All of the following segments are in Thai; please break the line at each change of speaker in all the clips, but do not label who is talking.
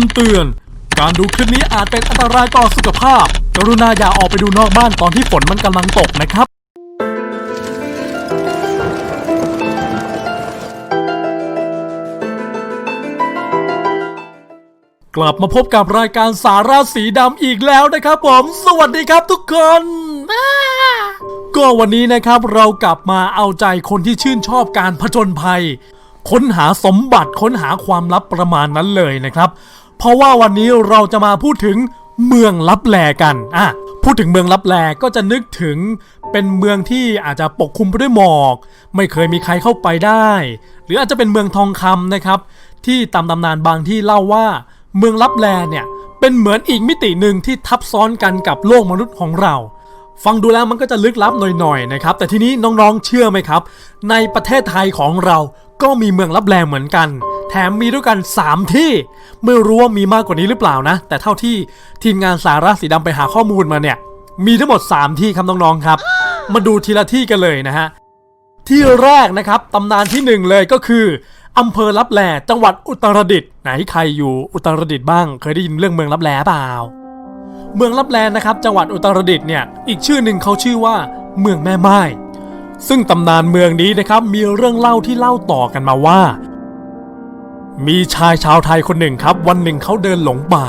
ำเตือน การดูคลิปนี้อาจเป็นอันตรายต่อสุขภาพ กรุณาอย่าออกไปดูนอกบ้านตอนที่ฝนมันกำลังตกนะครับ กลับมาพบกับรายการสาราสีดำอีกแล้วนะครับผม สวัสดีครับทุกคนอ่าก็วันนี้นะครับเรากลับมาเอาใจคนที่ชื่นชอบการผจญภัย ค้นหาสมบัติค้นหาความลับประมาณนั้นเลยนะครับ เพราะว่าวันนี้เราจะมาพูดถึงเมืองลับแลกันอะพูดถึงเมืองลับแลก็จะนึกถึงเป็นเมืองที่อาจจะปกคลุมไปด้วยหมอก ไม่เคยมีใครเข้าไปได้ หรืออาจจะเป็นเมืองทองคำนะครับ ที่ตามตำนานบางที่เล่าว่า เมืองลับแลเนี่ยเป็นเหมือนอีกมิติหนึ่งที่ทับซ้อนกันกับโลกมนุษย์ของเรา ฟังดูแล้วมันก็จะลึกลับหน่อยๆนะครับ แต่ทีนี้น้องๆเชื่อไหมครับ ในประเทศไทยของเราก็มีเมืองลับแลเหมือนกัน แถมมีด้วยกัน 3 ที่ ไม่รู้ว่ามีมากกว่านี้หรือเปล่านะ แต่เท่าที่ทีมงานสาระสีดำไปหาข้อมูลมาเนี่ย มีทั้งหมด 3 ที่ครับน้องๆครับ มาดูทีละที่กันเลยนะฮะ ที่แรกนะครับตำนานที่หนึ่งเลยก็คืออำเภอลับแลจังหวัดอุตรดิตถ์ไหนใครอยู่อุตรดิตถ์บ้าง เคยได้ยินเรื่องเมืองลับแลเปล่า เมืองลับแลนะครับ จังหวัดอุตรดิตถ์เนี่ย อีกชื่อหนึ่งเขาชื่อว่า เมืองแม่ไม้ ซึ่งตำนานเมืองนี้นะครับ มีเรื่องเล่าที่เล่าต่อกันมาว่า มีชายชาวไทยคนหนึ่งครับ วันหนึ่งเขาเดินหลงป่า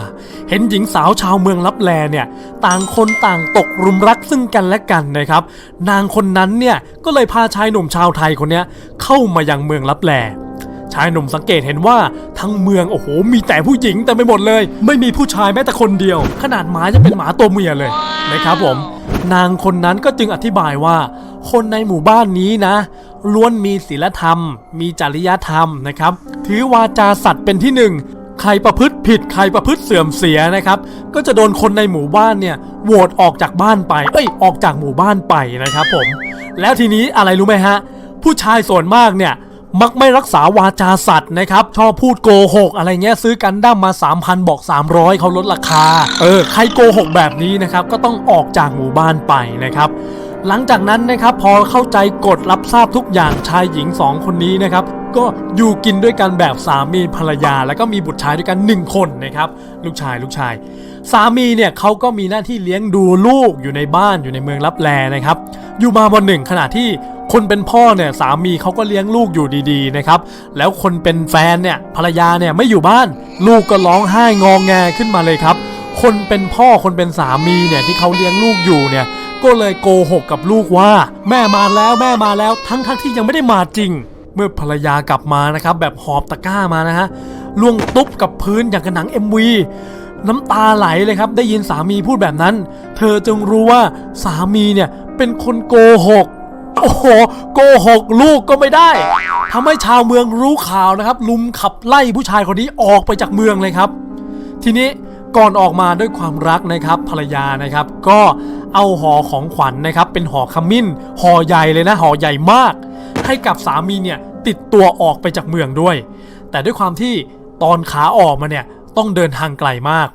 เห็นหญิงสาวชาวเมืองลับแลเนี่ย ต่างคนต่างตกรุมรักซึ่งกันและกันนะครับ นางคนนั้นเนี่ยก็เลยพาชายหนุ่มชาวไทยคนนี้เข้ามายังเมืองลับแล ชายหนุ่มสังเกตเห็นว่าทั้งเมืองโอ้โหมีแต่ผู้หญิงแต่ไม่หมดเลย ไม่มีผู้ชายแม้แต่คนเดียว ขนาดหมาจะเป็นหมาตัวเมียเลยนะครับผม นางคนนั้นก็จึงอธิบายว่า คนในหมู่บ้านนี้นะล้วนมีศีลธรรม มีจริยธรรมนะครับ ถือวาจาสัตว์เป็นที่หนึ่งใครประพฤติผิดใครประพฤติเสื่อมเสียนะครับ ก็จะโดนคนในหมู่บ้านเนี่ยโหวตออกจากบ้านไป เอ้ยออกจากหมู่บ้านไปนะครับผม แล้วทีนี้อะไรรู้ไหมฮะ ผู้ชายส่วนมากเนี่ย มักไม่รักษาวาจาสัตว์นะครับ ชอบพูดโกหก อะไรเงี้ยซื้อกันดั้มมา 3,000 บอก 300 เขาลดราคา เออ ใครโกหกแบบนี้นะครับ ก็ต้องออกจากหมู่บ้านไปนะครับหลังจากนั้นนะครับพอเข้าใจกฎรับทราบทุกอย่างชายหญิง 2 คนนี้นะครับ ก็อยู่กินด้วยกันแบบสามีภรรยา แล้วก็มีบุตรชายด้วยกัน 1 คนนะครับ ลูกชายลูกชาย สามีเนี่ยเขาก็มีหน้าที่เลี้ยงดูลูกอยู่ในบ้านอยู่ในเมืองรับแลนะครับ อยู่มาวันหนึ่งขณะที่ คนเป็นพ่อเนี่ยสามีเขาก็เลี้ยงลูกอยู่ดีๆนะครับ แล้วคนเป็นแฟนเนี่ยภรรยาเนี่ยไม่อยู่บ้าน ลูกก็ร้องไห้งองแงขึ้นมาเลยครับ คนเป็นพ่อคนเป็นสามีเนี่ยที่เขาเลี้ยงลูกอยู่เนี่ยก็เลยโกหกกับลูกว่า แม่มาแล้วแม่มาแล้วทั้งทที่ยังไม่ได้มาจริง เมื่อภรรยากลับมานะครับ แบบหอบตะก้ามานะฮะล่วงตุ๊บกับพื้นอย่างกับหนัง MV น้ำตาไหลเลยครับ ได้ยินสามีพูดแบบนั้น เธอจึงรู้ว่าสามีเนี่ยเป็นคนโกหก โอ้โหโกหกลูกก็ไม่ได้ทำให้ชาวเมืองรู้ข่าวนะครับ ลุมขับไล่ผู้ชายคนนี้ออกไปจากเมืองเลยครับ ทีนี้ก่อนออกมาด้วยความรักนะครับภรรยานะครับ ก็เอาห่อของขวัญนะครับ เป็นห่อขมิ้นห่อใหญ่เลยนะห่อใหญ่มาก ให้กับสามีเนี่ยติดตัวออกไปจากเมืองด้วย แต่ด้วยความที่ตอนขาออกมาเนี่ยต้องเดินทางไกลมาก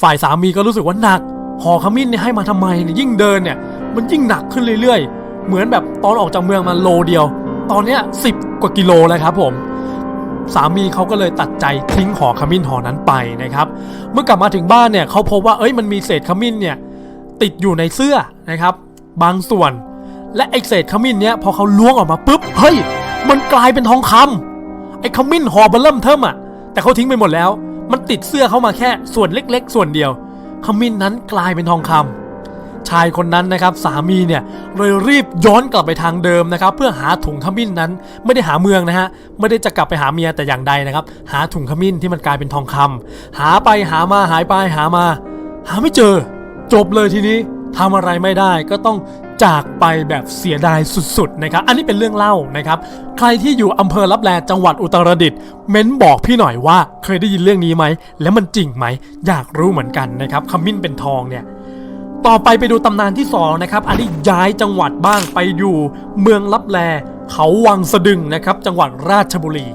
ฝ่ายสามีก็รู้สึกว่าหนักห่อขมิ้นเนี่ยให้มาทำไมเนี่ยยิ่งเดินเนี่ยมันยิ่งหนักขึ้นเรื่อยๆ เหมือนแบบตอนออกจากเมืองมาโลเดียว ตอนเนี้ยสิบกว่ากิโลเลยครับผมสามีเขาก็เลยตัดใจทิ้งห่อขมิ้นหอนั้นไปนะครับ เมื่อกลับมาถึงบ้านเนี่ยเขาพบว่าเอ้ยมันมีเศษขมิ้นเนี่ยติดอยู่ในเสื้อนะครับ บางส่วน และไอเศษขมิ้นเนี่ยพอเขาล้วงออกมาปุ๊บเฮ้ย มันกลายเป็นทองคำไอขมิ้นหอเบลเริ่มเทิมอะแต่เขาทิ้งไปหมดแล้ว มันติดเสื้อเข้ามาแค่ส่วนเล็ก ๆ ส่วนเดียวขมิ้นนั้นกลายเป็นทองคำ ชายคนนั้นนะครับสามีเนี่ยเลยรีบย้อนกลับไปทางเดิมนะครับ เพื่อหาถุงขมิ้นนั้นไม่ได้หาเมืองนะฮะไม่ได้จะกลับไปหาเมียแต่อย่างใดนะครับ หาถุงขมิ้นที่มันกลายเป็นทองคำหาไปหามาหายไปหามา หาไม่เจอ จบเลยทีนี้ทำอะไรไม่ได้ก็ต้องจากไปแบบเสียดายสุดๆนะครับ อันนี้เป็นเรื่องเล่านะครับ ใครที่อยู่อำเภอลับแลจังหวัดอุตรดิตถ์เม้นบอกพี่หน่อยว่าเคยได้ยินเรื่องนี้ไหม แล้วมันจริงไหม อยากรู้เหมือนกันนะครับขมิ้นเป็นทองเนี่ย ต่อไปไปดูตำนานที่2นะครับ อันนี้ย้ายจังหวัดบ้างไปอยู่เมืองลับแล เขาวังสะดึงนะครับ จังหวัดราชบุรี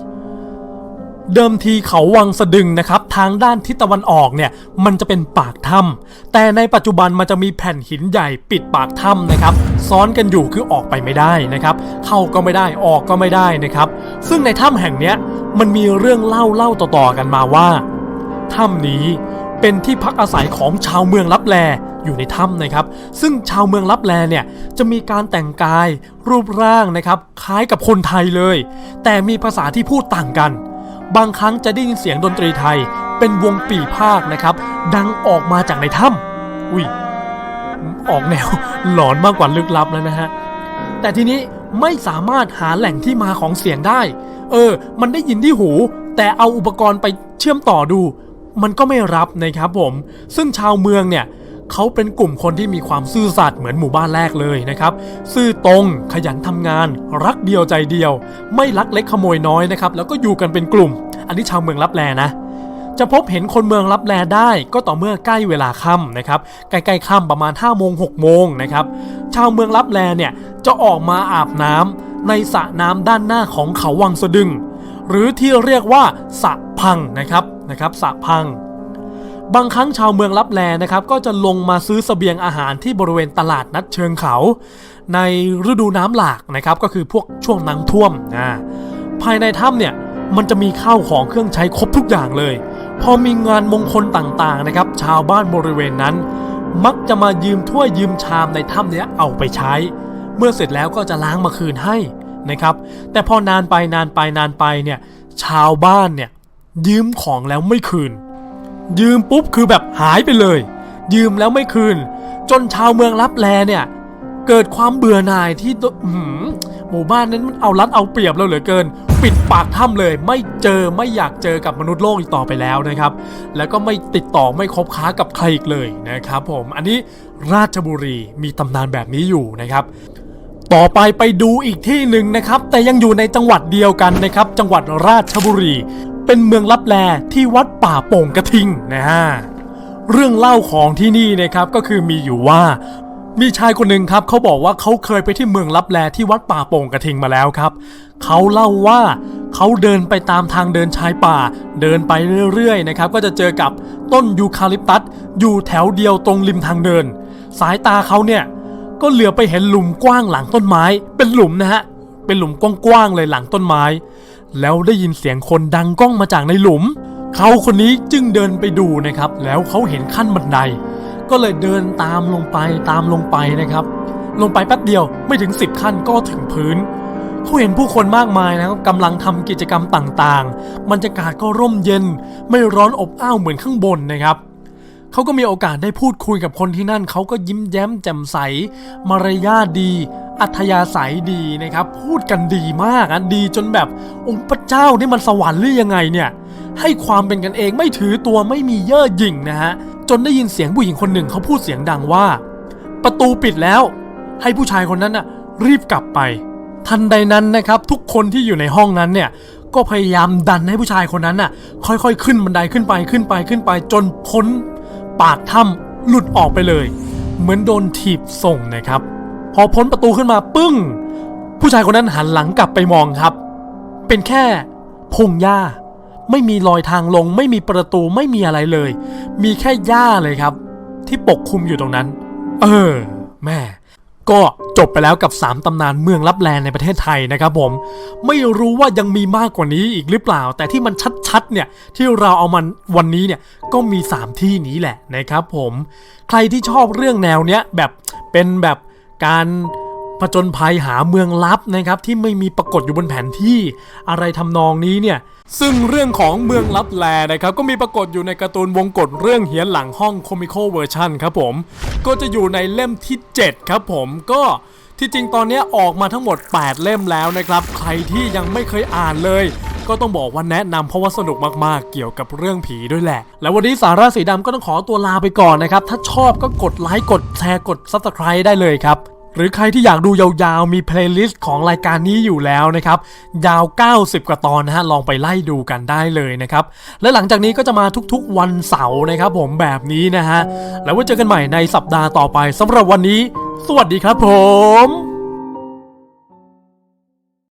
เดิมทีเขาวังสะดึงนะครับ ทางด้านทิศตะวันออกเนี่ยมันจะเป็นปากถ้ำแต่ในปัจจุบันมันจะมีแผ่นหินใหญ่ปิดปากถ้ำนะครับ ซ้อนกันอยู่คือออกไปไม่ได้นะครับ เข้าก็ไม่ได้ออกก็ไม่ได้นะครับ ซึ่งในถ้ำแห่งเนี้ยมันมีเรื่องเล่าเล่าต่อๆกันมาว่าถ้ำนี้เป็นที่พักอาศัยของชาวเมืองลับแล อยู่ในถ้ำนะครับ ซึ่งชาวเมืองลับแลเนี่ยจะมีการแต่งกายรูปร่างนะครับคล้ายกับคนไทยเลย แต่มีภาษาที่พูดต่างกัน บางครั้งจะได้ยินเสียงดนตรีไทย เป็นวงปีพากย์นะครับ ดังออกมาจากในถ้ำอุ้ยออกแนวหลอนมากกว่าลึกลับแล้วนะฮะแต่ทีนี้ไม่สามารถหาแหล่งที่มาของเสียงได้ เออ มันได้ยินที่หู แต่เอาอุปกรณ์ไปเชื่อมต่อดู มันก็ไม่รับนะครับผม ซึ่งชาวเมืองเนี่ย เขาเป็นกลุ่มคนที่มีความซื่อสัตย์เหมือนหมู่บ้านแรกเลยนะครับ ซื่อตรงขยันทำงาน รักเดียวใจเดียว ไม่ลักเล็กขโมยน้อยนะครับแล้วก็อยู่กันเป็นกลุ่ม อันนี้ชาวเมืองรับแลนะจะพบเห็นคนเมืองรับแลได้ก็ต่อเมื่อใกล้เวลาค่ำนะครับใกล้ๆค่ำประมาณ5โมง6โมงนะครับชาวเมืองรับแลเนี่ยจะออกมาอาบน้ำในสระน้ำด้านหน้าของเขาวังสะดึง หรือที่เรียกว่าสระพังนะครับนะครับสระพัง บางครั้งชาวเมืองรับแลนะครับก็จะลงมาซื้อเสบียงอาหารที่บริเวณตลาดนัดเชิงเขา ในฤดูน้ำหลากนะครับก็คือพวกช่วงน้ำท่วมอ่าภายในถ้ำเนี่ยมันจะมีข้าวของเครื่องใช้ครบทุกอย่างเลย พอมีงานมงคลต่างๆนะครับ ชาวบ้านบริเวณนั้น มักจะมายืมถ้วยยืมชามในถ้ำเนี้ยเอาไปใช้ เมื่อเสร็จแล้วก็จะล้างมาคืนให้นะครับ แต่พอนานไปนานไปนานไปเนี่ยชาวบ้านเนี่ยยืมของแล้วไม่คืน ยืมปุ๊บคือแบบหายไปเลย ยืมแล้วไม่คืน จนชาวเมืองรับแลเนี่ย เกิดความเบื่อหน่ายที่ตัวอื้อหือหมู่บ้านนั้นมันเอารัดเอาเปรียบเราเหลือเกิน ปิดปากถ้ำเลย ไม่เจอไม่อยากเจอกับมนุษย์โลกอีกต่อไปแล้วนะครับ แล้วก็ไม่ติดต่อไม่คบค้ากับใครอีกเลยนะครับ ผมอันนี้ราชบุรีมีตำนานแบบนี้อยู่นะครับต่อไปไปดูอีกที่หนึ่งนะครับ แต่ยังอยู่ในจังหวัดเดียวกันนะครับ จังหวัดราชบุรี เป็นเมืองลับแลที่วัดป่าโป่งกระทิงนะฮะเรื่องเล่าของที่นี่นะครับก็คือมีอยู่ว่า มีชายคนหนึ่งครับเขาบอกว่าเขาเคยไปที่เมืองลับแลที่วัดป่าโป่งกระทิงมาแล้วครับเขาเล่าว่าเขาเดินไปตามทางเดินชายป่า เดินไปเรื่อยๆนะครับก็จะเจอกับต้นยูคาลิปตัสอยู่แถวเดียวตรงริมทางเดิน สายตาเขาเนี่ยก็เหลือไปเห็นหลุมกว้างหลังต้นไม้ เป็นหลุมนะฮะเป็นหลุมกว้างๆเลยหลังต้นไม้ แล้วได้ยินเสียงคนดังก้องมาจากในหลุม เขาคนนี้จึงเดินไปดูนะครับ แล้วเขาเห็นขั้นบันได ก็เลยเดินตามลงไปตามลงไปนะครับ ลงไปแป๊บเดียวไม่ถึง 10 ขั้นก็ถึงพื้นเขาเห็นผู้คนมากมายนะครับกำลังทำกิจกรรมต่างๆ บรรยากาศก็ร่มเย็น ไม่ร้อนอบอ้าวเหมือนข้างบนนะครับเขาก็มีโอกาสได้พูดคุยกับคนที่นั่น เขาก็ยิ้มแย้มแจ่มใส มารยาทดี อัธยาศัยดีนะครับ พูดกันดีมากอะดีจนแบบองค์พระเจ้านี่มันสวรรค์หรือยังไงเนี่ย ให้ความเป็นกันเองไม่ถือตัวไม่มีเย่อหยิ่งนะฮะ จนได้ยินเสียงผู้หญิงคนหนึ่งเขาพูดเสียงดังว่า ประตูปิดแล้ว ให้ผู้ชายคนนั้นน่ะรีบกลับไป ทันใดนั้นนะครับทุกคนที่อยู่ในห้องนั้นเนี่ยก็พยายามดันให้ผู้ชายคนนั้นน่ะ ค่อยๆ ขึ้นบันไดขึ้นไปขึ้นไปขึ้นไปจนพ้น ปากถ้ำหลุดออกไปเลย เหมือนโดนถีบส่งนะครับ พอพ้นประตูขึ้นมาปึ้ง ผู้ชายคนนั้นหันหลังกลับไปมองครับ เป็นแค่พงหญ้า ไม่มีรอยทางลง ไม่มีประตูไม่มีอะไรเลย มีแค่หญ้าเลยครับ ที่ปกคลุมอยู่ตรงนั้น เออ แม่ก็จบไปแล้วกับ 3 ตำนานเมืองลับแลในประเทศไทยนะครับผม ไม่รู้ว่ายังมีมากกว่านี้อีกหรือเปล่า แต่ที่มันชัดๆเนี่ยที่เราเอามันวันนี้เนี่ยก็มี 3 ที่นี้แหละนะครับผม ใครที่ชอบเรื่องแนวเนี้ยแบบเป็นแบบ การผจญภัยหาเมืองลับนะครับที่ไม่มีปรากฏอยู่บนแผนที่อะไรทำนองนี้เนี่ยซึ่งเรื่องของเมืองลับแลนะครับก็มีปรากฏอยู่ในการ์ตูนวงกฏเรื่องเฮียนหลังห้องคอมิโคเวอร์ชันครับผมก็จะอยู่ในเล่มที่ 7 ครับผมก็ที่จริงตอนนี้ออกมาทั้งหมด 8 เล่มแล้วนะครับ ใครที่ยังไม่เคยอ่านเลย ก็ต้องบอกว่าแนะนำเพราะว่าสนุกมากๆ เกี่ยวกับเรื่องผีด้วยแหละ แล้ววันนี้สาระสีดำก็ต้องขอตัวลาไปก่อนนะครับ ถ้าชอบก็กดไลค์กดแชร์กด subscribe ได้เลยครับ หรือใครที่อยากดูยาวๆ มีเพลย์ลิสต์ของรายการนี้อยู่แล้วนะครับ ยาว 90 กว่าตอนนะฮะ ลองไปไล่ดูกันได้เลยนะครับ และหลังจากนี้ก็จะมาทุกๆวันเสาร์นะครับผมแบบนี้นะฮะ แล้วไว้เจอกันใหม่ในสัปดาห์ต่อไปสำหรับวันนี้ สวัสดีครับผม